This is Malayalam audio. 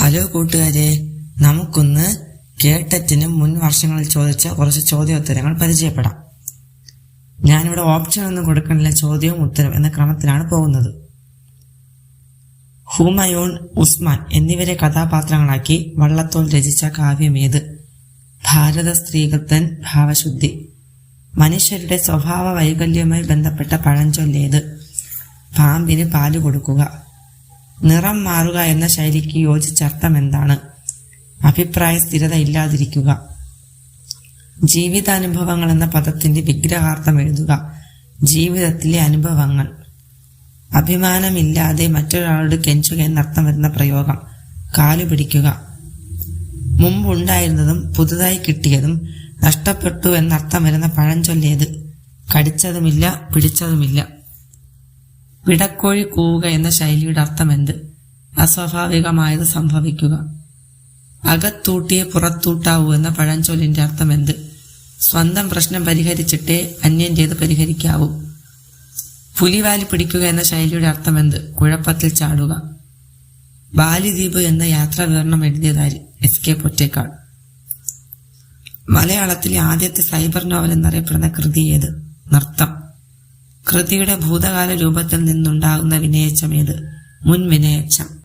ഹലോ കൂട്ടുകാരെ നമുക്കൊന്ന് കേട്ടറ്റിന് മുൻ വർഷങ്ങളിൽ ചോദിച്ച കുറച്ച് ചോദ്യോത്തരങ്ങൾ പരിചയപ്പെടാം. ഞാനിവിടെ ഓപ്ഷൻ ഒന്നും കൊടുക്കണില്ല ചോദ്യവും ഉത്തരം എന്ന ക്രമത്തിലാണ് പോകുന്നത്. ഹുമയൂൺ ഉസ്മാൻ എന്നിവരെ കഥാപാത്രങ്ങളാക്കി വള്ളത്തോൾ രചിച്ച കാവ്യം ഏത്? ഭാരത സ്ത്രീകൃത്തൻ ഭാവശുദ്ധി. മനുഷ്യരുടെ സ്വഭാവ വൈകല്യവുമായി ബന്ധപ്പെട്ട പഴഞ്ചൊല്ലേത്? പാമ്പിന് പാൽ കൊടുക്കുക. നിറം മാറുക എന്ന ശൈലിക്ക് യോജിച്ച അർത്ഥം എന്താണ്? അഭിപ്രായ സ്ഥിരത ഇല്ലാതിരിക്കുക ജീവിതാനുഭവങ്ങൾ എന്ന പദത്തിന്റെ വിഗ്രഹാർത്ഥം എഴുതുക. ജീവിതത്തിലെ അനുഭവങ്ങൾ. അഭിമാനമില്ലാതെ മറ്റൊരാളോട് കെഞ്ചുക എന്നർത്ഥം വരുന്ന പ്രയോഗം. കാലു പിടിക്കുക. മുമ്പുണ്ടായിരുന്നതും പുതുതായി കിട്ടിയതും നഷ്ടപ്പെട്ടു എന്നർത്ഥം വരുന്ന പഴഞ്ചൊല്ലേത്. കടിച്ചതുമില്ല പിടിച്ചതുമില്ല. വിടക്കോഴി കൂവുക എന്ന ശൈലിയുടെ അർത്ഥം എന്ത് അസ്വാഭാവികമായത് സംഭവിക്കുക. അകത്തൂട്ടിയെ പുറത്തൂട്ടാവൂ എന്ന പഴഞ്ചൊല്ലിന്റെ അർത്ഥം എന്ത് സ്വന്തം പ്രശ്നം പരിഹരിച്ചിട്ടേ അന്യന്റേത് പരിഹരിക്കാവൂ. പുലിവാലി പിടിക്കുക എന്ന ശൈലിയുടെ അർത്ഥം എന്ത് കുഴപ്പത്തിൽ ചാടുക. ബാലിദ്വീപ് എന്ന യാത്രാ വിവരണം എഴുതിയതായി എസ് കെ പൊറ്റേക്കാൾ മലയാളത്തിലെ ആദ്യത്തെ സൈബർ നോവൽ എന്നറിയപ്പെടുന്ന കൃതി ഏത്? നൃത്തം. കൃതിയുടെ ഭൂതകാല രൂപത്തിൽ നിന്നുണ്ടാകുന്ന വിനയച്ചം ഏത്? മുൻ വിനയച്ചം